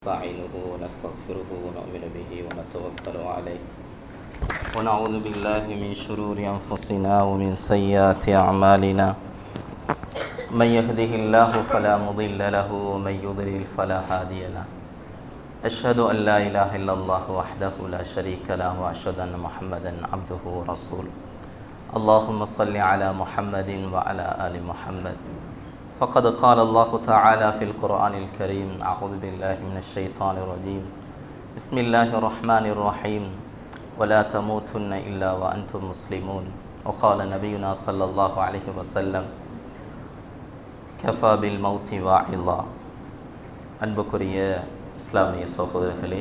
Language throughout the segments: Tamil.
نستعينه ونستغفره ونؤمن به ونتوكل عليه. ونعوذ بالله من شرور أنفسنا ومن سيئات أعمالنا. من يهده الله فلا مضل له ومن يضلل فلا هادي له. أشهد أن لا إله إلا الله وحده لا شريك له وأشهد أن محمدا عبده ورسوله. اللهم صل على محمد وعلى آل محمد. فقد قال الله تعالى في القرآن الكريم أعوذ بالله من الشيطان الرجيم بسم الله الرحمن الرحيم ولا تموتن إلا وأنتم مسلمون وقال نبينا صلى الله عليه وسلم كفى بالموت واعظا அன்புக்குரிய இஸ்லாமிய சகோதரர்களே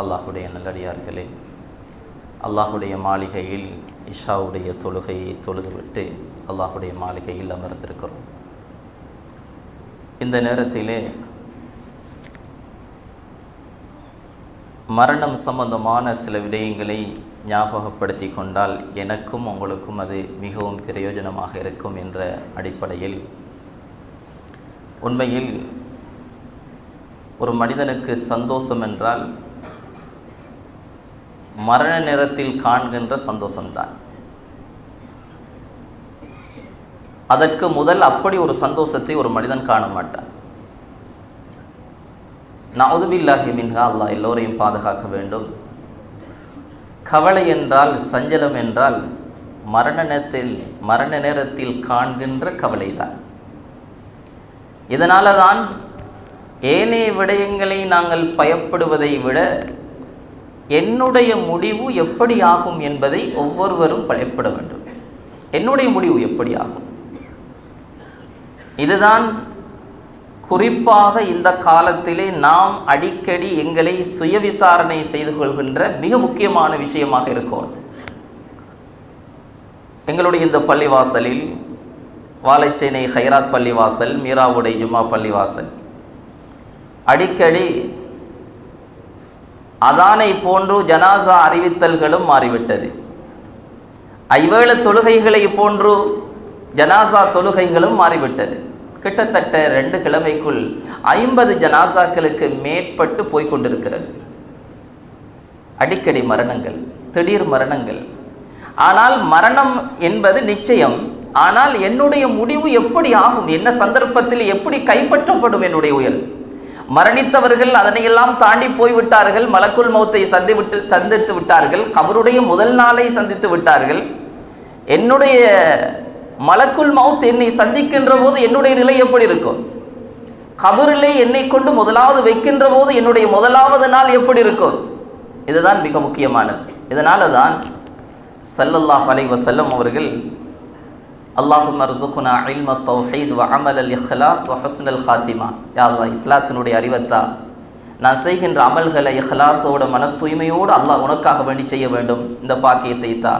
அல்லாஹுடைய நல்லடியார்களே அல்லாஹுடைய மாளிகையில் இஷாவுடைய தொழுகையை தொழுதுவிட்டு அல்லாஹுடைய மாளிகையில் அமர்ந்திருக்கிறோம் இந்த நேரத்திலே மரணம் சம்பந்தமான சில விடயங்களை ஞாபகப்படுத்தி கொண்டால் எனக்கும் உங்களுக்கும் அது மிகவும் பிரயோஜனமாக இருக்கும் என்ற அடிப்படையில். உண்மையில் ஒரு மனிதனுக்கு சந்தோஷம் என்றால் மரண நேரத்தில் காண்கின்ற சந்தோஷம்தான். அதற்கு முதல் அப்படி ஒரு சந்தோஷத்தை ஒரு மனிதன் காண மாட்டான். நவுதுபில்லாஹி மின்ஹா அல்லா எல்லோரையும் பாதுகாக்க வேண்டும். கவலை என்றால் சஞ்சலம் என்றால் மரண நேரத்தில் மரண நேரத்தில் காண்கின்ற கவலைதான். இதனால தான் ஏனைய விடயங்களை நாங்கள் பயப்படுவதை விட என்னுடைய முடிவு எப்படி ஆகும் என்பதை ஒவ்வொருவரும் பயப்பட வேண்டும். என்னுடைய முடிவு எப்படி ஆகும்? இதுதான் குறிப்பாக இந்த காலத்திலே நாம் அடிக்கடி எங்களை சுய விசாரணை செய்து கொள்கின்ற மிக முக்கியமான விஷயமாக இருக்கும். எங்களுடைய இந்த பள்ளிவாசலில் வாழைச்சேனை ஹைராத் பள்ளிவாசல் மீராவுடை ஜுமா பள்ளிவாசல். அடிக்கடி அதானை போன்று ஜனாசா அறிவித்தல்களும் மாறிவிட்டது. ஐவேள தொழுகைகளை போன்று ஜனாசா தொழுகைகளும் மாறிவிட்டது. கிட்டத்தட்ட ரெண்டு கிழமைக்குள் ஐம்பது ஜனாசாக்களுக்கு மேற்பட்டு போய்கொண்டிருக்கிறது அடிக்கடி மரணங்கள் திடீர் மரணங்கள். ஆனால் மரணம் என்பது நிச்சயம். ஆனால் என்னுடைய முடிவு எப்படி ஆகும்? என்ன சந்தர்ப்பத்தில் எப்படி கைப்பற்றப்படும் என்னுடைய உயர்? மரணித்தவர்கள் அதனையெல்லாம் தாண்டி போய்விட்டார்கள். மலக்குள் மௌத்தை சந்திவிட்டு சந்தித்து விட்டார்கள். கபருடைய முதல் நாளை சந்தித்து விட்டார்கள். என்னுடைய மலக்குள் மவுத் என்னை சந்திக்கின்ற போது என்னுடைய நிலை எப்படி இருக்கும்? கபரிலே என்னை கொண்டு முதலாவது வைக்கின்ற போது என்னுடைய முதலாவது நாள் எப்படி இருக்கும்? இதுதான் மிக முக்கியமானது. இதனால தான் சல்லல்லாஹ் அலை வசல்லம் அவர்கள் அல்லாஹும் அர்சுகுனா இல்ம தௌஹீத் வ அமல் அல் இஹ்லாஸ் வ ஹுஸ்னல் ஹாத்திமா யா இஸ்லாத்தினுடைய அறிவத்தா? நான் செய்கின்ற அமல்களை இஹ்லாஸோட மன தூய்மையோடு அல்லாஹ் உனக்காக வேண்டி செய்ய வேண்டும். இந்த பாக்கியத்தை தா.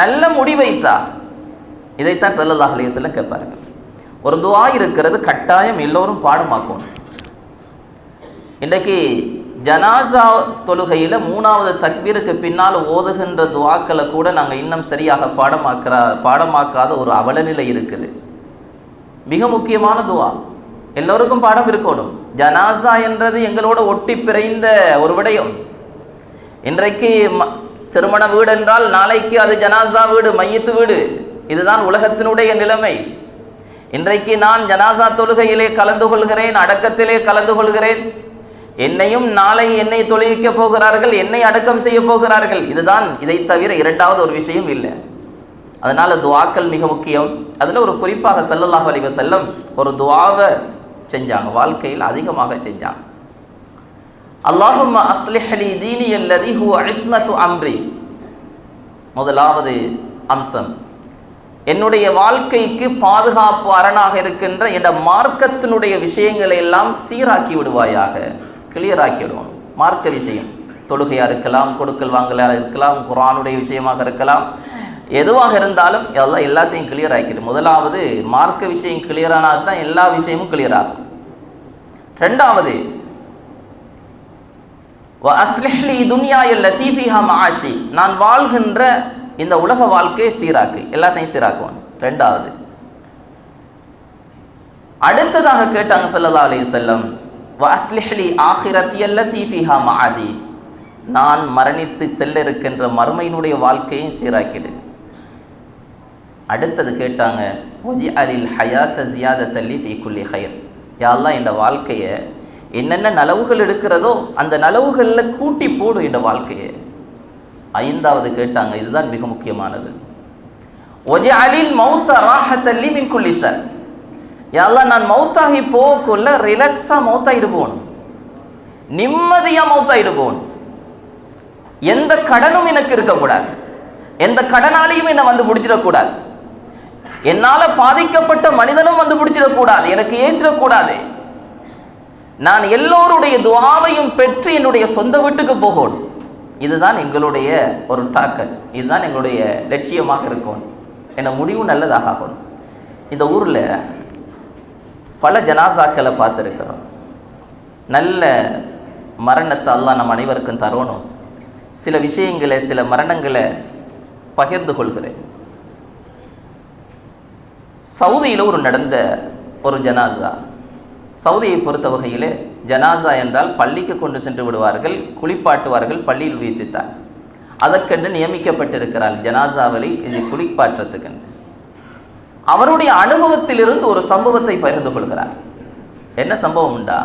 நல்ல முடிவைத்தா இதைத்தான் சல்லல்லாஹ் அலைய செல்லம் கேட்பாருங்க ஒரு துவா இருக்கிறது கட்டாயம் எல்லோரும் பாடமாக்கணும். இன்றைக்கு ஜனாசா தொழுகையில் மூணாவது தக்பீருக்கு பின்னால் ஓதுகின்ற துவாக்களை கூட நாங்கள் இன்னும் சரியாக பாடமாக்கிற பாடமாக்காத ஒரு அவலநிலை இருக்குது. மிக முக்கியமான துவா. எல்லோருக்கும் பாடம் இருக்கணும். ஜனாசா என்றது எங்களோட ஒட்டி பிறைந்த ஒரு விடயம். இன்றைக்கு திருமண வீடு என்றால் நாளைக்கு அது ஜனாசா வீடு மையத்து வீடு. இதுதான் உலகத்தினுடைய நிலைமை. இன்றைக்கு நான் ஜனாசா தொழுகையிலே கலந்து கொள்கிறேன் அடக்கத்திலே கலந்து கொள்கிறேன். என்னையும் நாளை என்னை தொழுவிக்க போகிறார்கள் என்னை அடக்கம் செய்ய போகிறார்கள். இதுதான் இதை தவிர இரண்டாவது ஒரு விஷயம் இல்லை. அதனால துவாக்கள் மிக முக்கியம். அதில் ஒரு குறிப்பாக சல்லல்லாஹ் வலிவ செல்லம் ஒரு துவாவை செஞ்சாங்க. வாழ்க்கையில் அதிகமாக செஞ்சாங்க. அல்லாஹும் அஸ்லிஹலி தீனி அல்லதி ஹூ இஸ்மத்து அம்ரி. முதலாவது அம்சம். என்னுடைய வாழ்க்கைக்கு பாதுகாப்பு அரணாக இருக்கின்ற இந்த மார்க்கத்தினுடைய விஷயங்களை எல்லாம் சீராக்கி விடுவாயாக. கிளியர் ஆக்கி விடுவோம். மார்க்க விஷயம். தொழுகையாக இருக்கலாம் கொடுக்கல் வாங்கலாக இருக்கலாம் குரானுடைய விஷயமாக இருக்கலாம். எதுவாக இருந்தாலும் எல்லாம் எல்லாத்தையும் கிளியர் ஆக்கிடும். முதலாவது மார்க்க விஷயம் கிளியரானால் தான் எல்லா விஷயமும் கிளியர் ஆகும். ரெண்டாவது அஸ்லிஹ்லி துனியா இல்ல தீபிஹா மாஷி நான் வாழ்கின்ற இந்த உலக வாழ்க்கையை சீராக்கு. எல்லாத்தையும் சீராக்குவான். ரெண்டாவது. அடுத்ததாக கேட்டாங்க சல்லல்லா அலி செல்லம் வாஸ்லிஹ்லி ஆஹிரத்தி அல்லதி ஃபிஹா மஆதி நான் மரணித்து செல்ல இருக்கின்ற மறுமையினுடைய வாழ்க்கையும் சீராக்கிடு. அடுத்தது கேட்டாங்க ஒஜி அலில் ஹயாத்த ஜியாத தல்லி ஃபி ஹயர் யாரெல்லாம் இந்த வாழ்க்கையை என்னென்ன நலவுகள் இருக்கிறதோ அந்த நலவுகளில் கூட்டி போடும் இந்த வாழ்க்கையை. ஐந்தாவது கேட்டாங்க இதுதான் மிக முக்கியமானது. ஒஜாலில் மௌத்த ராஹத்தல்லி மின் குல்லி ஷர். யாரெல்லாம் நான் மௌத்தாகி போகக்குள்ள ரிலாக்ஸாக மௌத்தாயிடு போகணும். நிம்மதியாக மௌத்தாயிடு போகணும். எந்த கடனும் எனக்கு இருக்கக்கூடாது. எந்த கடனாலையும் என்னை வந்து பிடிச்சிடக்கூடாது. என்னால் பாதிக்கப்பட்ட மனிதனும் வந்து பிடிச்சிடக்கூடாது. எனக்கு ஏசிடக்கூடாது. நான் எல்லோருடைய துவாவையும் பெற்று என்னுடைய சொந்த வீட்டுக்கு போகணும். இதுதான் எங்களுடைய ஒரு தாக்கல். இதுதான் எங்களுடைய லட்சியமாக இருக்கும். என்ன முடிவு நல்லதாக ஆகும். இந்த ஊரில் பல ஜனாசாக்களை பார்த்துருக்கிறோம். நல்ல மரணத்தை எல்லாம் நம் அனைவருக்கும் தரணும். சில விஷயங்களை சில மரணங்களை பகிர்ந்து கொள்கிறேன். சவுதியில் ஒரு நடந்த ஒரு ஜனாசா சவுதியை பொறுத்த வகையில் ஜனாசா என்றால் பள்ளிக்கு கொண்டு சென்று விடுவார்கள் குளிப்பாட்டுவார்கள் பள்ளியில் வைத்துத்தான் அதற்கென்று நியமிக்கப்பட்டிருக்கிறார் ஜனாசாவலி இது குளிப்பாற்றத்துக்கென்று. அவருடைய அனுபவத்திலிருந்து ஒரு சம்பவத்தை பகிர்ந்து கொள்கிறார். என்ன சம்பவம் உண்டா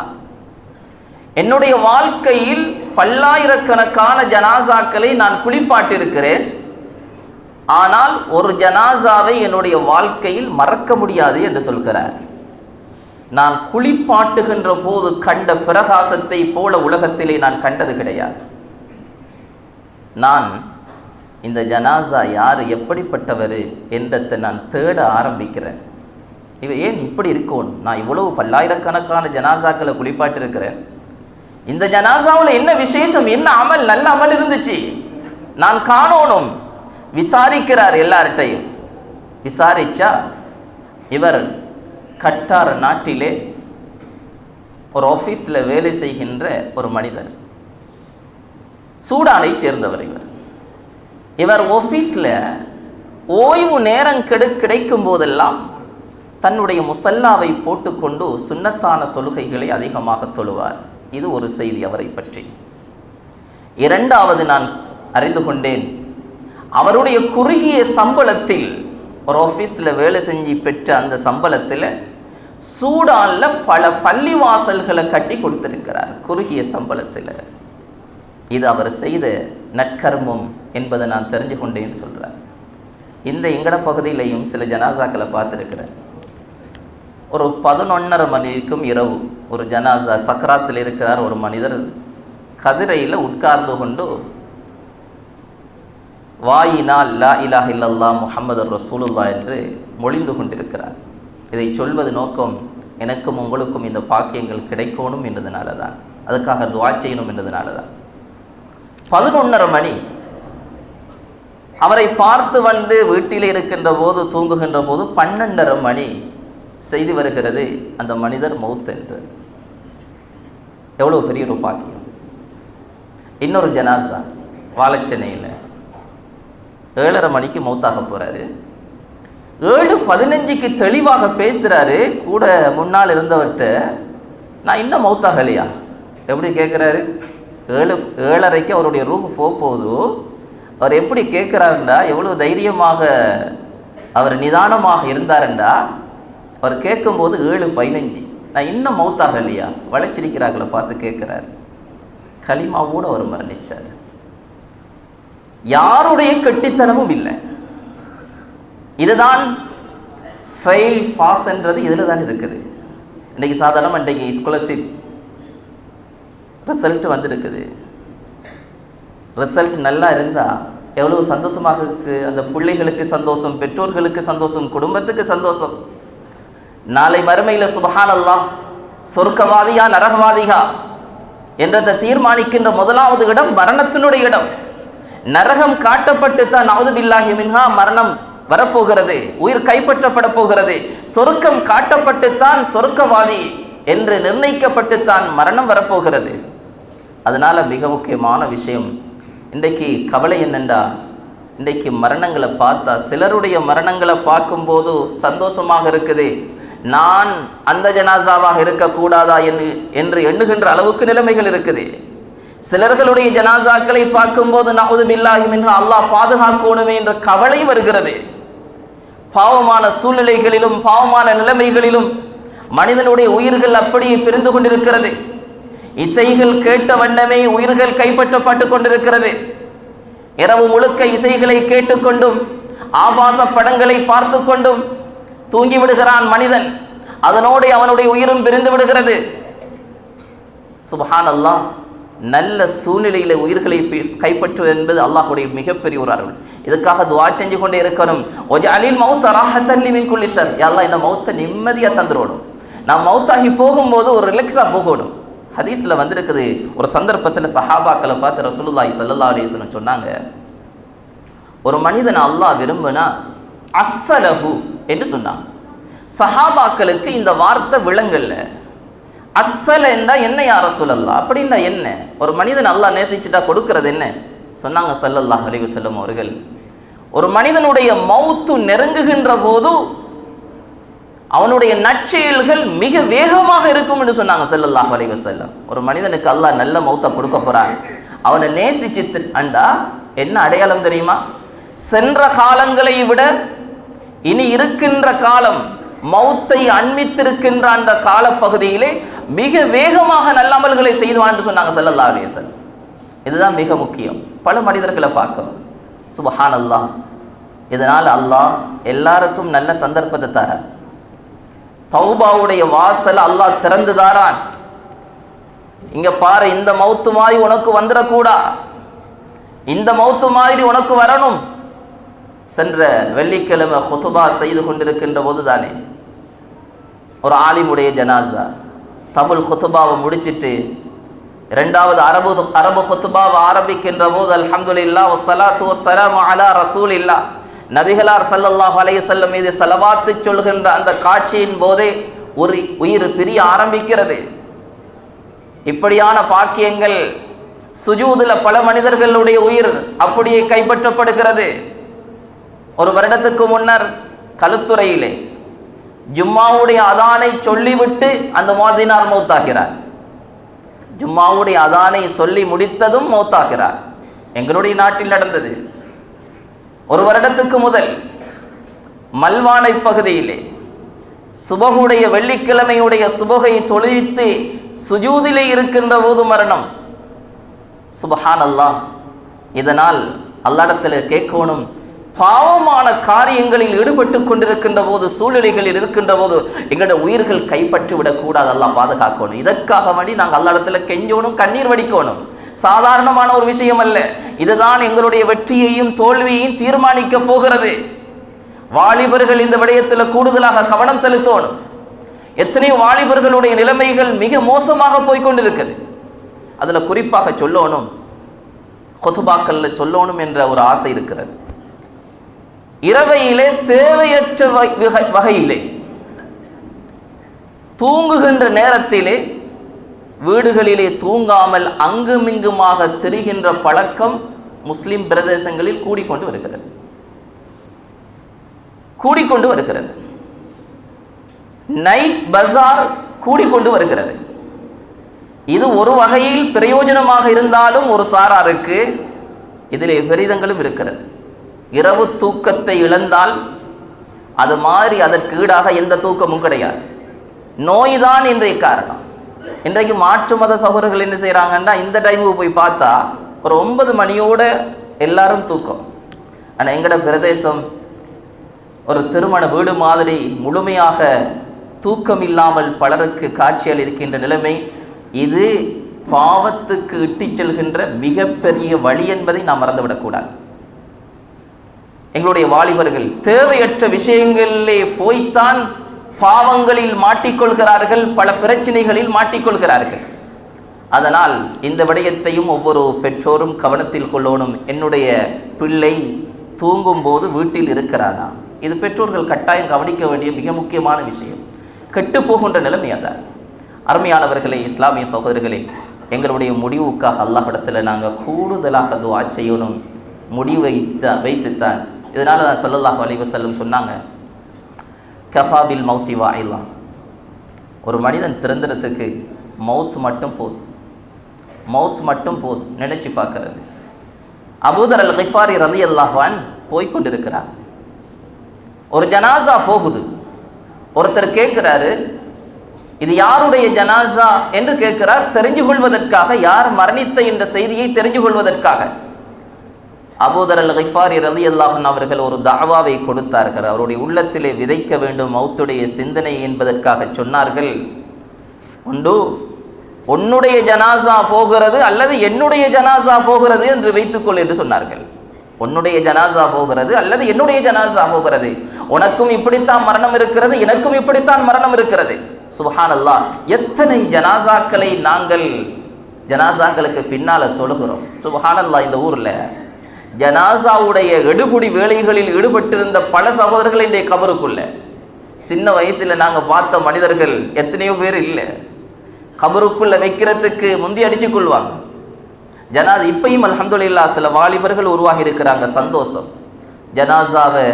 என்னுடைய வாழ்க்கையில் பல்லாயிரக்கணக்கான ஜனாசாக்களை நான் குளிப்பாட்டிருக்கிறேன். ஆனால் ஒரு ஜனாசாவை என்னுடைய வாழ்க்கையில் மறக்க முடியாது என்று சொல்கிறார். நான் குளிப்பாட்டுகின்ற போது கண்ட பிரகாசத்தை போல உலகத்திலே நான் கண்டது கிடையாது. நான் இந்த ஜனாசா யார் எப்படிப்பட்டவர் என்றதை நான் தேட ஆரம்பிக்கிறேன். இவ ஏன் இப்படி இருக்கணும் நான் இவ்வளவு பல்லாயிரக்கணக்கான ஜனாசாக்களை குளிப்பாட்டிருக்கிறேன். இந்த ஜனாசாவில் என்ன விசேஷம் என்ன அமல் நல்ல அமல் இருந்துச்சு? நான் காணணும். விசாரிக்கிறார் எல்லார்கிட்டையும். விசாரிச்சா இவர் கட்டார் நாட்டிலே ஒரு ஆஃபீஸில் வேலை செய்கின்ற ஒரு மனிதர். சூடானை சேர்ந்தவர் இவர். இவர் ஆஃபீஸில் ஓய்வு நேரம் கெடு கிடைக்கும் போதெல்லாம் தன்னுடைய முசல்லாவை போட்டுக்கொண்டு சுன்னத்தான தொழுகைகளை அதிகமாக தொழுவார். இது ஒரு செய்தி அவரை பற்றி. இரண்டாவது நான் அறிந்து கொண்டேன் அவருடைய குறுகிய சம்பளத்தில் ஒரு ஆஃபீஸில் வேலை செஞ்சு பெற்ற அந்த சம்பளத்தில் சூடானில் பல பள்ளிவாசல்களை கட்டி கொடுத்திருக்கிறார் குறுகிய சம்பளத்தில். இது அவர் செய்த நற்கர்மம் என்பதை நான் தெரிஞ்சு கொண்டேன்னு சொல்கிறார் இந்த எங்கட பகுதியிலையும் சில ஜனாசாக்களை பார்த்துருக்கிறேன் ஒரு பதினொன்னரை மணிக்கும் இரவு ஒரு ஜனாசா சக்கராத்தில் இருக்கிறார் ஒரு மனிதர். கதிரையில் உட்கார்ந்து கொண்டு வாயினால் லா இலாஹ் இல்லல்லா முஹம்மது ரசூலுல்லா என்று மொழிந்து கொண்டிருக்கிறார். இதை சொல்வது நோக்கம் எனக்கும் உங்களுக்கும் இந்த பாக்கியங்கள் கிடைக்கணும் என்றதுனால தான் அதுக்காக துவா செய்யணும் என்றதுனால தான் பதினொன்னரை மணி. அவரை பார்த்து வந்து வீட்டில் இருக்கின்ற போது தூங்குகின்ற போது பன்னெண்டரை மணி செய்து வருகிறது அந்த மனிதர் மௌத் என்று. எவ்வளோ பெரிய ஒரு பாக்கியம். இன்னொரு ஜனாசா வாழச்சென்னையில். ஏழரை மணிக்கு மௌத்தாக போகிறாரு ஏழு பதினஞ்சுக்கு தெளிவாக பேசுகிறாரு கூட முன்னால் இருந்தவர்கிட்ட நான் இன்னும் மௌத்தாகலையா எப்படி கேட்குறாரு ஏழு ஏழரைக்கு அவருடைய ரூம் போக போகுது அவர் எப்படி கேட்குறாருண்டா எவ்வளோ தைரியமாக அவர் நிதானமாக இருந்தாருண்டா? அவர் கேட்கும்போது ஏழு பதினஞ்சு நான் இன்னும் மௌத்தாகலையா வளைச்சிருக்கிறார்களை பார்த்து கேட்குறாரு களிமாவோடு அவர் மரணிச்சார். யாருடைய கெட்டித்தனமும் இல்லை. இதுதான் ஃபெயில் ஃபாஸ்ன்றது இதில் தான் இருக்குது. இன்றைக்கி சாதாரணமாக இன்றைக்கி ஸ்காலர்ஷிப் ரிசல்ட் வந்துருக்குது. ரிசல்ட் நல்லா இருந்தால் எவ்வளோ சந்தோஷமாக இருக்குது அந்த பிள்ளைகளுக்கு சந்தோஷம் பெற்றோர்களுக்கு சந்தோஷம் குடும்பத்துக்கு சந்தோஷம். நாளை மறுமையில் சுபஹானல்லாம் சொர்க்கவாதியா நரகவாதிகா என்றதை தீர்மானிக்கின்ற முதலாவது இடம் மரணத்தினுடைய இடம். நரகம் காட்டப்பட்டு தான் நவது பில்லாஹி மின்ஹா மரணம் வரப்போகிறது உயிர் கைப்பற்றப்பட போகிறது. சொர்க்கம் காட்டப்பட்டுத்தான் சொர்க்கவாதி என்று நிர்ணயிக்கப்பட்டுத்தான் மரணம் வரப்போகிறது. அதனால மிக முக்கியமான விஷயம் இன்றைக்கு கவலை என்னென்றா இன்றைக்கு மரணங்களை பார்த்தா சிலருடைய மரணங்களை பார்க்கும்போது சந்தோஷமாக இருக்குது. நான் அந்த ஜனாசாவாக இருக்கக்கூடாதா என்று என்று எண்ணுகின்ற அளவுக்கு நிலைமைகள் இருக்குது. சிலர்களுடைய ஜனாசாக்களை பார்க்கும்போது நவது பில்லாஹி என்று அல்லாஹ் பாதுகாக்கணுமே என்ற கவலை வருகிறது. பாவமான சூழ்நிலைகளிலும் பாவமான நிலைமைகளிலும் மனிதனுடைய உயிர்கள் அப்படியே பிரிந்து கொண்டிருக்கிறது. இசைகள் கேட்ட வண்ணமே உயிர்கள் கைப்பற்றப்பட்டு கொண்டிருக்கிறது. இரவு முழுக்க இசைகளை கேட்டுக்கொண்டும் ஆபாச படங்களை பார்த்து கொண்டும் தூங்கி விடுகிறான் மனிதன். அதனோடு அவனுடைய உயிரும் பிரிந்து விடுகிறது. சுபஹான் அல்லாஹ் நல்ல சூழ்நிலையில உயிர்களை கைப்பற்றுவது என்பது அல்லாஹுடைய மிகப்பெரிய ஒரு அருள். இதுக்காக துவா செஞ்சு கொண்டே இருக்கணும். ஒஜ அலில் மௌத்த ராஹத்தல்லி மின் குல்லி எல்லாம் இந்த மௌத்தை நிம்மதியா தந்துடணும் நான் மௌத்தாகி போகும்போது ஒரு ரிலாக்ஸா போகணும். ஹதீஸ்ல வந்திருக்குது ஒரு சந்தர்ப்பத்துல சஹாபாக்களை பார்த்து ரசூலுல்லாஹி ஸல்லல்லாஹு அலைஹி வஸல்லம் சொன்னாங்க ஒரு மனிதன் அல்லாஹ் விரும்பினா அஸ்ஸலஹு என்று சொன்னாங்க. சஹாபாக்களுக்கு இந்த வார்த்தை விளங்கல்ல அசல் என்றால் என்ன யார சொல்லல்லா அப்படின்னா என்ன? ஒரு மனிதன் நல்லா நேசிச்சுட்டா கொடுக்கறது என்ன? சொன்னாங்க ஸல்லல்லாஹு அலைஹி செல்லும் அவர்கள். ஒரு மனிதனுடைய மௌத்து நெருங்குகின்ற போது அவனுடைய நற்செயல்கள் மிக வேகமாக இருக்கும் என்று சொன்னாங்க செல்லல்லாஹ் அலைஹி செல்லும் ஒரு மனிதனுக்கு அல்லாஹ் நல்ல மௌத்தை கொடுக்க போறான். அவனை நேசிச்சு அண்டா என்ன அடையாளம் தெரியுமா? சென்ற காலங்களை விட இனி இருக்கின்ற காலம் மௌத்தை அண்மித்திருக்கின்ற அந்த காலப்பகுதியிலே மிக வேகமாக நல்லமல்களை செய்துவான் என்று சொன்னாங்க செல்லல்லா அலேசன் இதுதான் மிக முக்கியம். பல மனிதர்களை பார்க்கணும் சுபஹான் அல்லாஹ் இதனால் அல்லாஹ் எல்லாருக்கும் நல்ல சந்தர்ப்பத்தை தர தௌபாவுடைய வாசல் அல்லாஹ் திறந்து தாரான். இங்க பாரு இந்த மௌத்து மாதிரி உனக்கு வந்துடக்கூடா. இந்த மௌத்து மாதிரி உனக்கு வரணும். சென்ற வெள்ளிக்கிழமை ஹுதுபா செய்து கொண்டிருக்கின்ற போதுதானே? ஒரு ஆலிமுடைய ஜனாசா தமிழ் ஹுதுபாவை முடிச்சிட்டு இரண்டாவது அரபு அரபு ஹுத்துபாவை ஆரம்பிக்கின்ற போது அல்ஹம்துலில்லா வஸ்ஸலாத்து வஸ்ஸலாமு அலா ரசூலில்லா நபிகளார் சல்லல்லாஹ் அலைஹி வஸல்லம் மீது செலவாத்து சொல்கின்ற அந்த காட்சியின் போதே ஒரு உயிர் பிரிய ஆரம்பிக்கிறது. இப்படியான பாக்கியங்கள் சுஜூதுல பல மனிதர்களுடைய உயிர் அப்படியே கைப்பற்றப்படுகிறது. ஒரு வருடத்துக்கு முன்னர் கழுத்துறையிலே ஜும்மாவுடைய அதானை சொல்லிவிட்டு அந்த மோதினார் மௌத்தாகிறார். ஜும்மாவுடைய அதானை சொல்லி முடித்ததும் மௌத்தாகிறார். எங்களுடைய நாட்டில் நடந்தது. ஒரு வருடத்துக்கு முதல் மல்வானை பகுதியிலே சுபகுடைய வெள்ளிக்கிழமையுடைய சுபகை தொழுவித்து சுஜூதிலே இருக்கின்ற போது மரணம். சுபஹான் அல்லாஹ் இதனால் அல்லாடத்தில் கேட்கணும். பாவமான காரியங்களில் ஈடுபட்டு கொண்டிருக்கின்ற போது சூழ்நிலைகளில் இருக்கின்ற போது எங்களோட உயிர்கள் கைப்பற்றி விடக்கூடாது. அல்லாஹ் பாதுகாக்கணும். இதற்காக வேண்டி நாங்கள் அல்லாடத்தில் கெஞ்சணும் கண்ணீர் வடிக்கணும். சாதாரணமான ஒரு விஷயம் அல்ல. இதுதான் எங்களுடைய வெற்றியையும் தோல்வியையும் தீர்மானிக்க போகிறது. வாலிபர்கள் இந்த விடயத்தில் கூடுதலாக கவனம் செலுத்தணும். எத்தனையோ வாலிபர்களுடைய நிலைமைகள் மிக மோசமாக போய்கொண்டிருக்குது அதில் குறிப்பாக சொல்லணும் கொத்துபாக்கல்ல சொல்லணும் என்ற ஒரு ஆசை இருக்கிறது. இரவையிலே தேவையற்ற வகையிலே தூங்குகின்ற நேரத்திலே வீடுகளிலே தூங்காமல் அங்குமிங்குமாக திரிகின்ற பழக்கம் முஸ்லிம் பிரதேசங்களில் கூடிக்கொண்டு வருகிறது. கூடிக்கொண்டு வருகிறது. நைட் பஜார் கூடிக்கொண்டு வருகிறது. இது ஒரு வகையில் பிரயோஜனமாக இருந்தாலும் ஒரு சாராருக்கு இதிலே பெரிதங்களும் இருக்கிறது. இரவு தூக்கத்தை இழந்தால் அது மாதிரி அதற்கு ஈடாக எந்த தூக்கமும் கிடையாது. நோய்தான் இன்றைய காரணம். இன்றைக்கு மாற்று மத சகோதரர்கள் என்ன செய்கிறாங்கன்னா இந்த டைமுக்கு போய் பார்த்தா ஒரு ஒன்பது மணியோட எல்லாரும் தூக்கம். ஆனால் எங்கட பிரதேசம் ஒரு திருமண வீடு மாதிரி முழுமையாக தூக்கம் இல்லாமல் பலருக்கு காட்சியில் இருக்கின்ற நிலைமை இது பாவத்துக்கு இட்டுச் செல்கின்ற மிகப்பெரிய வழி என்பதை நாம் மறந்துவிடக்கூடாது எங்களுடைய வாலிபர்கள் தேவையற்ற விஷயங்களிலே போய்த்தான் பாவங்களில் மாட்டிக்கொள்கிறார்கள் பல பிரச்சனைகளில் மாட்டிக்கொள்கிறார்கள். அதனால் இந்த விடயத்தையும் ஒவ்வொரு பெற்றோரும் கவனத்தில் கொள்ளணும். என்னுடைய பிள்ளை தூங்கும் போது வீட்டில் இருக்கிறானா? இது பெற்றோர்கள் கட்டாயம் கவனிக்க வேண்டிய மிக முக்கியமான விஷயம். கெட்டு போகின்ற நிலைமை அதான் அருமையானவர்களே இஸ்லாமிய சகோதரர்களே எங்களுடைய முடிவுக்காக அல்லாஹிடத்தில் நாங்கள் கூடுதலாக துவா செய்யணும். முடிவை வைத்துத்தான் இதனால தான் ஸல்லல்லாஹு அலைஹி வஸல்லம் சொன்னாங்க கஃபாபில் மௌத்தி வாயிலாம் ஒரு மனிதன் திறந்துறதுக்கு மவுத் மட்டும் போதும். மவுத் மட்டும் போதும். நினைச்சு பார்க்கறது. அபூதர் அல் கிஃபாரி ரதி அல்லாஹான் போய்கொண்டிருக்கிறார் ஒரு ஜனாசா போகுது. ஒருத்தர் கேட்கிறாரு இது யாருடைய ஜனாசா? என்று கேட்கிறார் தெரிஞ்சு கொள்வதற்காக யார் மரணித்த? என்ற செய்தியை தெரிஞ்சு கொள்வதற்காக அபூதர் அல் கிஃபாரி ரதி அல்லாஹன் அவர்கள் ஒரு தாவாவை கொடுத்தார்கள். அவருடைய உள்ளத்திலே விதைக்க வேண்டும் மௌத்துடைய சிந்தனை என்பதற்காக சொன்னார்கள். உண்டு உன்னுடைய ஜனாசா போகிறது அல்லது என்னுடைய ஜனாசா போகிறது என்று வைத்துக்கொள் என்று சொன்னார்கள். உன்னுடைய ஜனாசா போகிறது அல்லது என்னுடைய ஜனாசா போகிறது? உனக்கும் இப்படித்தான் மரணம் இருக்கிறது எனக்கும் இப்படித்தான் மரணம் இருக்கிறது. சுபஹான் எத்தனை ஜனாசாக்களை நாங்கள் ஜனாசாக்களுக்கு பின்னால தொழுகிறோம். சுபஹான் இந்த ஊர்ல ஜனாசாவுடைய எடுபுடி வேலைகளில் ஈடுபட்டிருந்த பல சகோதரர்கள் இன்றைய கபருக்குள்ள. சின்ன வயசுல நாங்க பார்த்த மனிதர்கள் எத்தனையோ பேர் இல்லை. கபருக்குள்ள வைக்கிறதுக்கு முந்தி அடிச்சு கொள்வாங்க. ஜனாஸ் இப்பையும் அலமதுல்லா சில வாலிபர்கள் உருவாகி இருக்கிறாங்க சந்தோஷம். ஜனாசாவை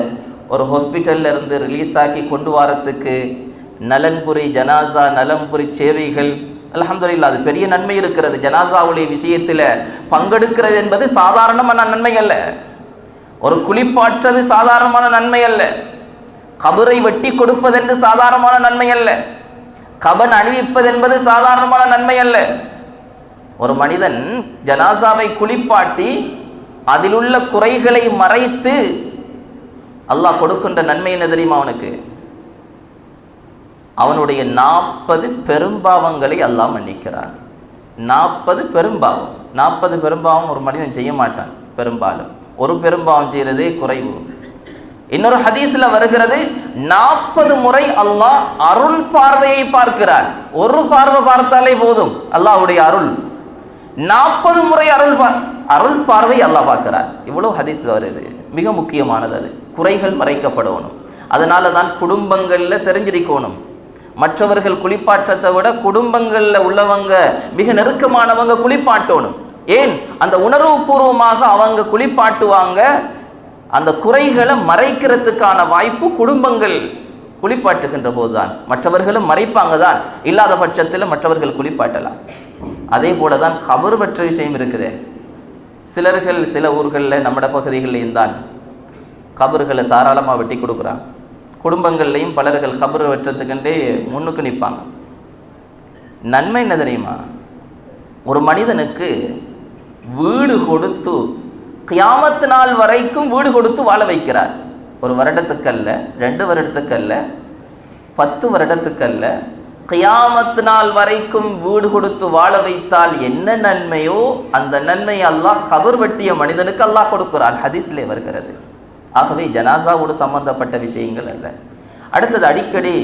ஒரு ஹாஸ்பிட்டல்ல இருந்து ரிலீஸ் ஆக்கி கொண்டு வரத்துக்கு நலன்புரி ஜனாசா நலன்புரி சேவைகள் அலமதுல்லா அது பெரிய நன்மை இருக்கிறது. ஜனாசாவுடைய விஷயத்தில் பங்கெடுக்கிறது என்பது சாதாரணமான நன்மை அல்ல. ஒரு குளிப்பாற்றது சாதாரணமான நன்மை அல்ல. கபரை வெட்டி கொடுப்பதென்று சாதாரணமான நன்மை அல்ல. கபன் அணிவிப்பது என்பது சாதாரணமான நன்மை அல்ல. ஒரு மனிதன் ஜனாசாவை குளிப்பாட்டி அதிலுள்ள குறைகளை மறைத்து அல்லாஹ் கொடுக்கின்ற நன்மை என்ன தெரியுமா அவனுக்கு? அவனுடைய நாற்பது பெரும்பாவங்களை அல்லாஹ் மன்னிக்கிறான். நாற்பது பெரும்பாவம். நாற்பது பெரும்பாவம் ஒரு மனிதன் செய்ய மாட்டான் பெரும்பாலும். ஒரு பெரும்பாவம் செய்யறதே குறைவு. இன்னொரு ஹதீஸ்ல வருகிறது நாற்பது முறை அல்லாஹ் அருள் பார்வையை பார்க்கிறான். ஒரு பார்வை பார்த்தாலே போதும் அல்லாஹுடைய அருள். நாற்பது முறை அருள் அருள் பார்வை அல்லாஹ் பார்க்கிறான். இவ்வளவு ஹதீஸ் வருது. மிக முக்கியமானது அது. குறைகள் மறைக்கப்படணும். அதனால தான் குடும்பங்களில் தெரிஞ்சிருக்கணும். மற்றவர்கள் குளிப்பாற்றத்தை விட குடும்பங்களில் உள்ளவங்க மிக நெருக்கமானவங்க குளிப்பாட்டணும். ஏன்? அந்த உணர்வுபூர்வமாக அவங்க குளிப்பாட்டுவாங்க. அந்த குறைகளை மறைக்கிறதுக்கான வாய்ப்பு குடும்பங்கள் குளிப்பாட்டுகின்ற போதுதான். மற்றவர்களும் மறைப்பாங்க தான். இல்லாத பட்சத்தில் மற்றவர்கள் குளிப்பாட்டலாம். அதே போல தான் கபர் பற்ற விஷயம் இருக்குது. சிலர்கள் சில ஊர்களில் நம்மட பகுதிகளிலையும் தான் கபர்களை தாராளமாக வெட்டி கொடுக்குறாங்க. குடும்பங்கள்லையும் பலர்கள் கபர் வெட்டுறதுக்குண்டே முன்னுக்கு நிற்பாங்க. நன்மை என்ன தெரியுமா? ஒரு மனிதனுக்கு வீடு கொடுத்து கியாமத்து நாள் வரைக்கும் வீடு கொடுத்து வாழ வைக்கிறார். ஒரு வருடத்துக்கல்ல ரெண்டு வருடத்துக்கல்ல பத்து வருடத்துக்கல்ல கியாமத்து நாள் வரைக்கும் வீடு கொடுத்து வாழ வைத்தால் என்ன நன்மையோ அந்த நன்மை அல்லாஹ் கபர் வெட்டிய மனிதனுக்கு அல்லாஹ் கொடுக்கிறான். ஹதீஸ்லே வருகிறது. ஆகவே ஜனாசாவோடு சம்பந்தப்பட்ட விஷயங்கள் அல்ல. அடுத்தது அடிக்கடி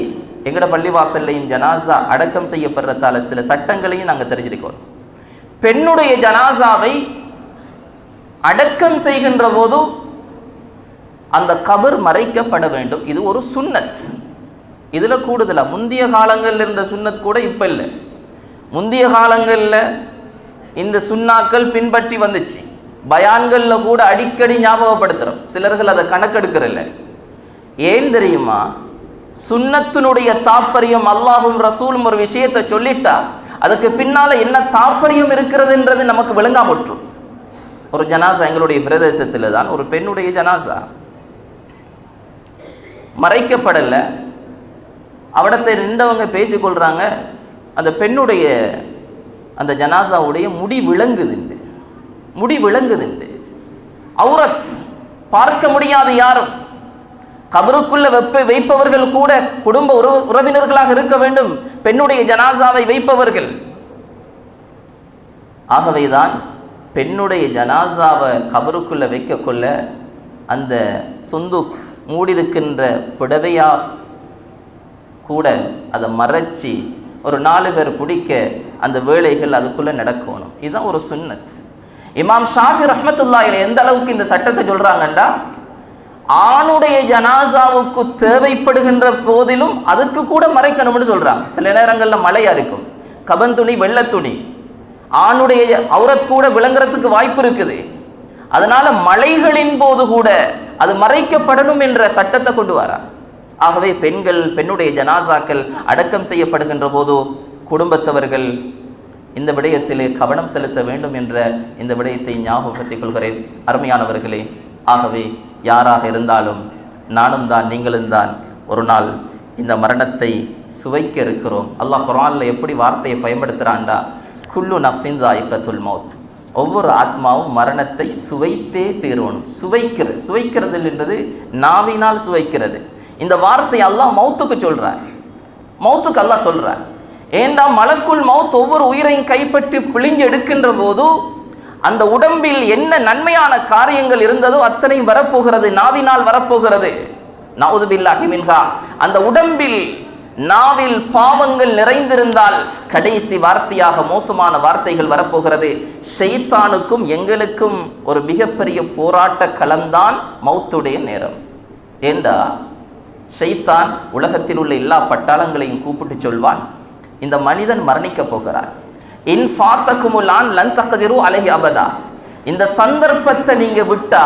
எங்களோட பள்ளிவாசல்லையும் ஜனாசா அடக்கம் செய்யப்படுறதால சில சட்டங்களையும் நாங்கள் தெரிஞ்சிருக்கிறோம் பெண்ணுடைய ஜனாசாவை அடக்கம் செய்கின்ற போது அந்த கபர் மறைக்கப்பட வேண்டும். இது ஒரு சுன்னத். இதில் கூடுதலாக முந்தைய காலங்களில் இருந்த சுன்னத் கூட இப்போ இல்லை. முந்தைய காலங்களில் இந்த சுண்ணாக்கள் பின்பற்றி வந்துச்சு. பயான்களில் கூட அடிக்கடி ஞாபகப்படுத்துகிறோம் சிலர்கள் அதை கணக்கெடுக்கிறல்ல ஏன் தெரியுமா? சுண்ணத்தினுடைய தாற்பயம் அல்லாஹும் ரசூலும் ஒரு விஷயத்தை சொல்லிட்டா அதுக்கு பின்னால் என்ன தாற்பயம் இருக்கிறதுன்றது நமக்கு விளங்காமற்றும் ஒரு ஜனாசா எங்களுடைய பிரதேசத்தில் தான் ஒரு பெண்ணுடைய ஜனாசா மறைக்கப்படலை. அவடத்தை நின்றவங்க பேசிக்கொள்கிறாங்க அந்த பெண்ணுடைய அந்த ஜனாசாவுடைய முடி விளங்குதுண்டு. முடி விளங்குதுண்டு அவுரத் பார்க்க முடியாது யாரும். கபருக்குள்ள வெப்ப வைப்பவர்கள் கூட குடும்ப உறவு உறவினர்களாக இருக்க வேண்டும். பெண்ணுடைய ஜனாசாவை வைப்பவர்கள். ஆகவேதான் பெண்ணுடைய ஜனாசாவை கபருக்குள்ள வைக்க கொள்ள அந்த சுந்துக் மூடியிருக்கின்ற புடவையா கூட அதை மறைச்சி ஒரு நாலு பேர் பிடிக்க அந்த வேலைகள் அதுக்குள்ள நடக்கணும். இதுதான் ஒரு சுண்ணத் இமாம் ஷாஃபி ரஹமத்துல்லாயில் எந்த அளவுக்கு இந்த சட்டத்தை சொல்றாங்கண்டா? ஆணுடைய ஜனாசாவுக்கு தேவைப்படுகின்ற போதிலும் அதுக்கு கூட மறைக்கணும்னு சொல்றாங்க. சில நேரங்களில் மழையா இருக்கும். கபன் துணி வெள்ளை துணி. ஆணுடைய அவுரத் கூட விளங்குறதுக்கு வாய்ப்பு இருக்குது. அதனால மலைகளின் போது கூட அது மறைக்கப்படணும் என்ற சட்டத்தை கொண்டு வரா. ஆகவே பெண்கள் பெண்ணுடைய ஜனாசாக்கள் அடக்கம் செய்யப்படுகின்ற போது குடும்பத்தவர்கள் இந்த விடயத்திலே கவனம் செலுத்த வேண்டும் என்ற இந்த விடயத்தை ஞாபகப்படுத்திக் கொள்கிறேன். அருமையானவர்களே ஆகவே யாராக இருந்தாலும் நானும் தான் நீங்களும் தான் ஒரு நாள் இந்த மரணத்தை சுவைக்க இருக்கிறோம். அல்லாஹ் குரானில் எப்படி வார்த்தையை பயன்படுத்துகிறான்டா குல்லு நஃப்சின் தாயிக்கத்துல் மௌத். ஒவ்வொரு ஆத்மாவும் மரணத்தை சுவைத்தே தீர்வணும் சுவைக்கிறது சுவைக்கிறது என்றது நாவினால் சுவைக்கிறது. இந்த வார்த்தை அல்லாஹ் மௌத்துக்கு சொல்கிறார் மௌத்துக்கு அல்லாஹ் சொல்கிறார் ஏண்டா மலக்குள் மவுத் ஒவ்வொரு உயிரையும் கைப்பற்றி பிழிஞ்சு எடுக்கின்ற போது அந்த உடம்பில் என்ன நன்மையான காரியங்கள் இருந்ததோ அத்தனையும் வரப்போகிறது நாவினால் வரப்போகிறது. நவுதுபில்லாஹி மின்ஹா. அந்த உடம்பில் நாவில் பாவங்கள் நிறைந்திருந்தால் கடைசி வார்த்தையாக மோசமான வார்த்தைகள் வரப்போகிறது. ஷைத்தானுக்கும் எங்களுக்கும் ஒரு மிகப்பெரிய போராட்ட களம்தான் மௌத்துடைய நேரம். ஏண்டா? ஷைத்தான் உலகத்தில் உள்ள எல்லா பட்டாளங்களையும் கூப்பிட்டு சொல்வான். இந்த மனிதன் மரணிக்க போகிறார் இன் ஃபாத்தக்குமுலான் லன் தக்கதிரு அலஹி அபதா. இந்த சந்தர்ப்பத்தை நீங்க விட்டா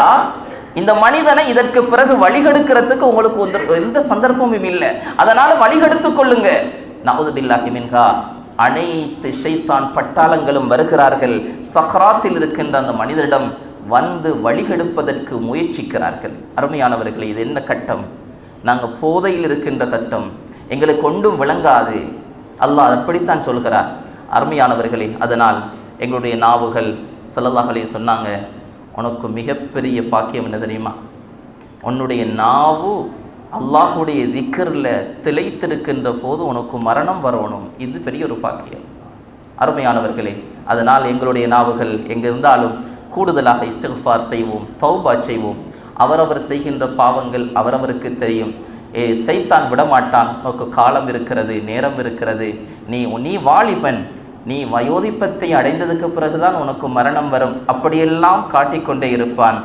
இந்த மனிதனை இதற்கு பிறகு வழிகெடுக்கிறதுக்கு உங்களுக்கு எந்த சந்தர்ப்பமும் இல்லை. அதனால வழிகெடுத்துக் கொள்ளுங்க. நவுதுபில்லாஹி மின்ஹா. அனைத்து ஷைத்தான் பட்டாளங்களும் வருகிறார்கள். சஹராத்தில் இருக்கின்ற அந்த மனிதனிடம் வந்து வழிகெடுப்பதற்கு முயற்சிக்கிறார்கள். அருமையானவர்களே இது என்ன கட்டம்? நாங்கள் போதையில் இருக்கின்ற கட்டம் எங்களுக்கு ஒன்றும் விளங்காது. அல்லாஹ் அப்படித்தான் சொல்கிறார் அருமையானவர்களே அதனால் எங்களுடைய நாவுகள் ஸல்லல்லாஹு சொன்னாங்க உனக்கு மிகப்பெரிய பாக்கியம் என்ன தெரியுமா? உன்னுடைய நாவு அல்லாஹுடைய திக்கரில் திளைத்திருக்கின்ற போது உனக்கு மரணம் வரணும். இது பெரிய ஒரு பாக்கியம். அருமையானவர்களே அதனால் எங்களுடைய நாவுகள் எங்கே இருந்தாலும் கூடுதலாக இஸ்திஃபார் செய்வோம் தௌபா செய்வோம். அவரவர் செய்கின்ற பாவங்கள் அவரவருக்கு தெரியும். சைத்தான் விடமாட்டான். உனக்கு காலம் இருக்கிறது நேரம் இருக்கிறது. நீ நீ வாலிபன் நீ வயோதிப்பத்தை அடைந்ததுக்கு பிறகுதான் உனக்கு மரணம் வரும். அப்படியெல்லாம் காட்டிக்கொண்டே இருப்பான்.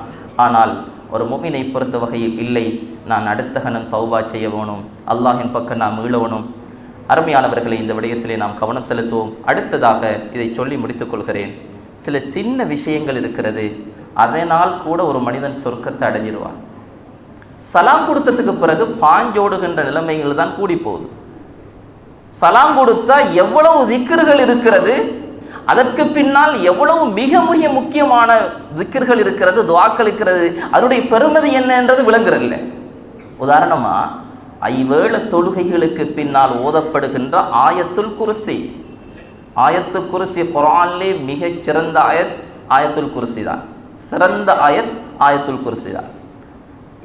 ஆனால் ஒரு முமினை பொறுத்த வகையில் இல்லை. நான் அடுத்த கணம் தௌபா செய்ய வேணும். அல்லாஹின் பக்கம் நான் மீளவணும். அருமையானவர்களை இந்த விடயத்திலே நாம் கவனம் செலுத்துவோம். அடுத்ததாக இதை சொல்லி முடித்துக்கொள்கிறேன் சில சின்ன விஷயங்கள் இருக்கிறது. அதனால் கூட ஒரு மனிதன் சொர்க்கத்தை அடைஞ்சிடுவான் சலாம் கொடுத்ததுக்கு பிறகு பாஞ்சோடுகின்ற நிலைமைகள் தான் கூடி போகுது. சலாம் கொடுத்தா எவ்வளவு திக்கர்கள் இருக்கிறது? அதற்கு பின்னால் எவ்வளவு மிக மிக முக்கியமான திக்கர்கள் இருக்கிறது துவாக்கள் இருக்கிறது அதனுடைய பெருமதி என்னன்றது விளங்குறதில்ல. உதாரணமா ஐவேள தொழுகைகளுக்கு பின்னால் ஓதப்படுகின்ற ஆயத்துல் குருசி. ஆயத்து குருசி குரான்லே மிகச் சிறந்த ஆயத் ஆயத்துல் குருசி தான். சிறந்த ஆயத் ஆயத்துல் குருசி தான்.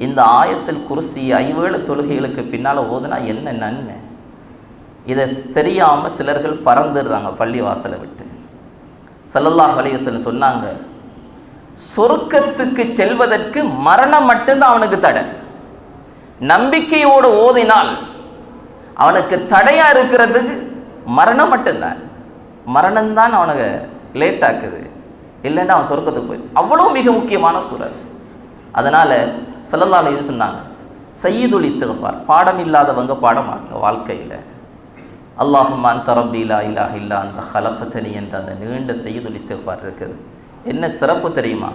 இந்த ஆயத்தில் குருசி ஐவேள தொழுகைகளுக்கு பின்னால் ஓதுனா என்ன நன்மை? இதை தெரியாமல் சிலர்கள் பறந்துடுறாங்க பள்ளி வாசலை விட்டு. ஸல்லல்லாஹு அலைஹி சொன்னாங்க சொருக்கத்துக்கு செல்வதற்கு மரணம் மட்டும்தான் அவனுக்கு தடை. நம்பிக்கையோடு ஓதினால் அவனுக்கு தடையாக இருக்கிறதுக்கு மரணம் மட்டும்தான். மரணம்தான் அவனுக்கு லேட் ஆக்குது. இல்லைன்னா அவன் சொர்க்கத்துக்கு போய் அவ்வளோ மிக முக்கியமான சூழல் அதனால் ஸல்லல்லாஹு அலைஹி சொன்னாங்க சையீதுல் இஸ்தகஃபார். பாடம் இல்லாதவங்க பாடமாக்குங்க வாழ்க்கையில். அல்லாஹும் அந்த ரப்பி இல்லா இலாஹ இல்லா அந்த ஹலக்கத்தனி என்ற அந்த நீண்ட செய்யுதுல் இஸ்தகஃபார் இருக்குது. என்ன சிறப்பு தெரியுமா?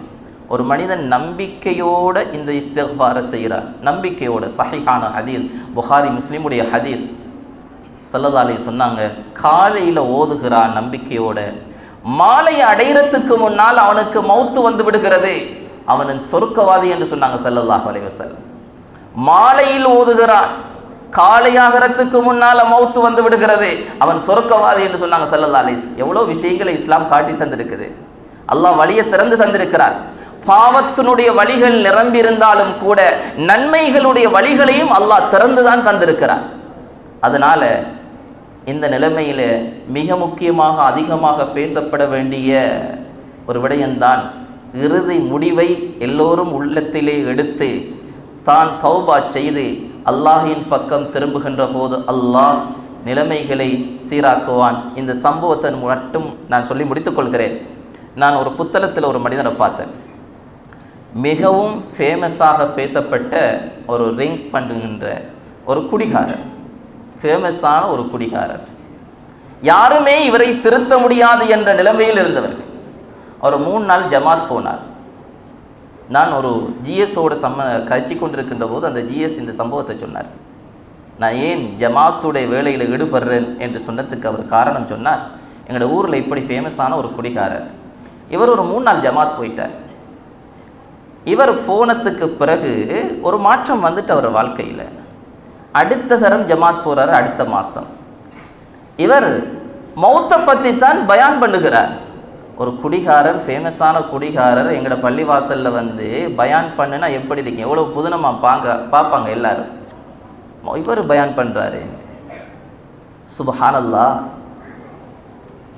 ஒரு மனிதன் நம்பிக்கையோட இந்த இஸ்திஃபாரை செய்கிறார். நம்பிக்கையோட சஹிஹான ஹதீஸ் புகாரி முஸ்லீமுடைய ஹதீஸ். சல்லல்லா சொன்னாங்க காலையில் ஓதுகிறான் நம்பிக்கையோட மாலை அடையிறதுக்கு முன்னால் அவனுக்கு மௌத்து வந்து விடுகிறது. அவனின் சொர்க்கவாதி என்று சொன்னாங்க ஸல்லல்லாஹு அலைஹி மாலையில் ஓதுகிறான் காலையாகிறதுக்கு முன்னால மௌத்து வந்து விடுகிறது. அவன் சொருக்கவாதி என்று சொன்னாங்க ஸல்லல்லாஹு அலைஹி எவ்வளோ விஷயங்களை இஸ்லாம் காட்டி தந்திருக்குது. அல்லாஹ் வழியை திறந்து தந்திருக்கிறார். பாவத்தினுடைய வழிகள் நிரம்பி இருந்தாலும் கூட நன்மைகளுடைய வழிகளையும் அல்லாஹ் திறந்து தான் தந்திருக்கிறார். அதனால இந்த நிலைமையில மிக முக்கியமாக அதிகமாக பேசப்பட வேண்டிய ஒரு விடயம்தான் இறுதி முடிவை எல்லோரும் உள்ளத்திலே எடுத்து தான் தௌபா செய்து அல்லாஹின் பக்கம் திரும்புகின்ற போது அல்லாஹ் நிலைமைகளை சீராக்குவான். இந்த சம்பவத்தை மட்டும் நான் சொல்லி முடித்துக்கொள்கிறேன் நான் ஒரு புத்தகத்தில் ஒரு மனிதனை பார்த்தேன். மிகவும் ஃபேமஸாக பேசப்பட்ட ஒரு ரிங் பண்ணுகின்ற ஒரு குடிகாரர். ஃபேமஸான ஒரு குடிகாரர். யாருமே இவரை திருத்த முடியாது என்ற நிலைமையில் இருந்தவர். அவர் மூணு நாள் ஜமாத் போனார். நான் ஒரு ஜிஎஸோட சம்ம கழிச்சு கொண்டிருக்கின்ற போது அந்த ஜிஎஸ் இந்த சம்பவத்தை சொன்னார். நான் ஏன் ஜமாத்துடைய வேலையில் ஈடுபடுறேன் என்று சொன்னதுக்கு அவர் காரணம் சொன்னார். எங்களோட ஊரில் இப்படி ஃபேமஸான ஒரு குடிகாரர். இவர் ஒரு மூணு நாள் ஜமாத் போயிட்டார். இவர் போனத்துக்கு பிறகு ஒரு மாற்றம் வந்துட்டு அவர் வாழ்க்கையில். அடுத்த தரம் ஜமாத் போகிறார் அடுத்த மாதம் இவர் மௌத்தை பற்றி தான் பயான் பண்ணுகிறார். ஒரு குடிகாரர் ஃபேமஸான குடிகாரர் எங்களோட பள்ளிவாசலில் வந்து பயான் பண்ணுனா எப்படி இருக்கீங்க? எவ்வளோ புதுனமாக பாங்க பார்ப்பாங்க எல்லாரும். இவர் பயான் பண்ணுறாரு சுபஹானல்லா.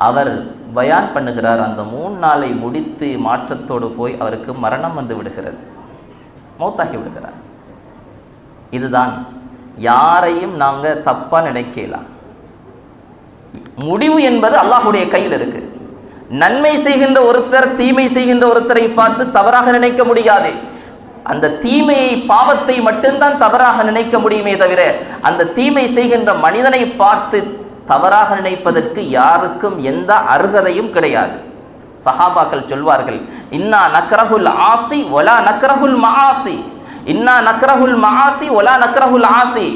அவர் பயான் பண்ணுகிறார். அந்த மூணு நாளை முடித்து மாற்றத்தோடு போய் அவருக்கு மரணம் வந்து விடுகிறது. மௌத்தாகி விடுகிறார். இதுதான் யாரையும் நாங்கள் தப்பாக நினைக்கலாம் முடிவு என்பது அல்லாஹுடைய கையில் இருக்குது நன்மை செய்கின்ற ஒருத்தர் தீமை செய்கின்ற ஒருத்தரை பார்த்து தவறாக நினைக்க முடியாது. அந்த தீமையை பாவத்தை மட்டும்தான் தவறாக நினைக்க முடியுமே தவிர அந்த தீமை செய்கின்ற மனிதனை பார்த்து தவறாக நினைப்பதற்கு யாருக்கும் எந்த அருகதையும் கிடையாது. சஹாபாக்கள் சொல்வார்கள் இன்னா நக்ரஹுல் ஆசி ஒலா நக்ரஹுல் மஹாசி இன்னா நக்ரஹுல் மஹாசி ஒலா நக்ரஹுல் ஆசி.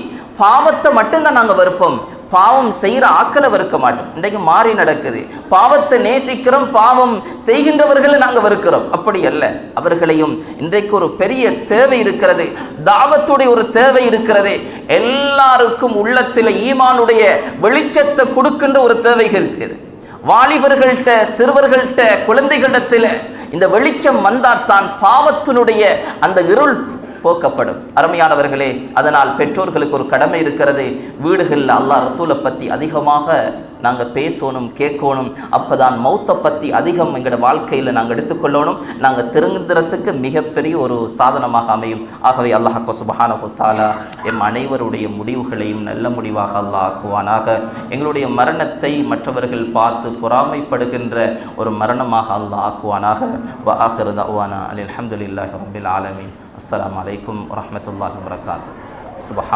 பாவத்தை மட்டும்தான் நாங்கள் வெறுப்போம். பாவம் செய்கிற ஆக்களை வெறுக்க மாட்டோம். இன்றைக்கு மாறி நடக்குது. பாவத்தை நேசிக்கிறோம் பாவம் செய்கின்றவர்களை நாங்கள் வெறுக்கிறோம். அப்படி அல்ல. அவர்களையும் இன்றைக்கு ஒரு பெரிய தேவை இருக்கிறது. தாவத்துடைய ஒரு தேவை இருக்கிறது. எல்லாருக்கும் உள்ளத்தில் ஈமானுடைய வெளிச்சத்தை கொடுக்கின்ற ஒரு தேவை இருக்குது வாலிபர்கள்ட்ட சிறுவர்கள்ட்ட குழந்தைகளிடத்தில் இந்த வெளிச்சம் வந்தாத்தான் பாவத்தினுடைய அந்த இருள் போக்கப்படும். அருமையானவர்களே அதனால் பெற்றோர்களுக்கு ஒரு கடமை இருக்கிறது. வீடுகளில் அல்லாஹ் ரசூலை பற்றி அதிகமாக நாங்கள் பேசணும் கேட்கணும். அப்பதான் மௌத்தை பற்றி அதிகம் எங்களோட வாழ்க்கையில் நாங்கள் எடுத்துக்கொள்ளணும் நாங்கள் திருந்துறதுக்கு மிகப்பெரிய ஒரு சாதனமாக அமையும். ஆகவே அல்லாஹ் சுபஹானஹு தாலா எம் அனைவருடைய முடிவுகளையும் நல்ல முடிவாக அல்லாஹ் ஆக்குவானாக. எங்களுடைய மரணத்தை மற்றவர்கள் பார்த்து பொறாமைப்படுகின்ற ஒரு மரணமாக அல்லாஹ் ஆக்குவானாக. வ ஆஹிரு அலி அல்ஹம்துலில்லாஹி ரபில் ஆலமின். السلام عليكم ورحمة الله وبركاته. سبحان